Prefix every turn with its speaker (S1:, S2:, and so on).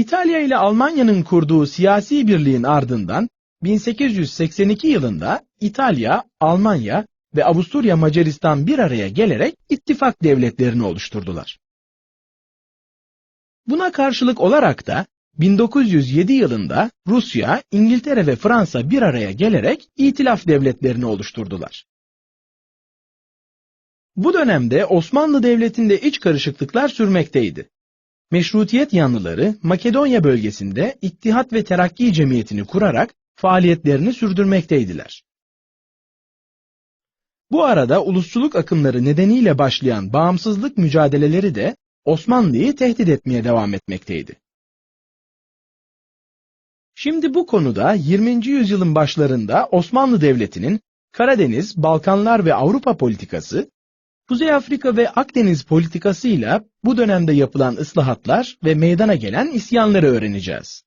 S1: İtalya ile Almanya'nın kurduğu siyasi birliğin ardından 1882 yılında İtalya, Almanya ve Avusturya Macaristan bir araya gelerek ittifak devletlerini oluşturdular. Buna karşılık olarak da 1907 yılında Rusya, İngiltere ve Fransa bir araya gelerek İtilaf devletlerini oluşturdular. Bu dönemde Osmanlı Devleti'nde iç karışıklıklar sürmekteydi. Meşrutiyet yanlıları Makedonya bölgesinde İttihat ve Terakki Cemiyeti'ni kurarak faaliyetlerini sürdürmekteydiler. Bu arada ulusçuluk akımları nedeniyle başlayan bağımsızlık mücadeleleri de Osmanlı'yı tehdit etmeye devam etmekteydi. Şimdi bu konuda 20. yüzyılın başlarında Osmanlı Devleti'nin Karadeniz, Balkanlar ve Avrupa politikası, Kuzey Afrika ve Akdeniz politikasıyla bu dönemde yapılan ıslahatlar ve meydana gelen isyanları öğreneceğiz.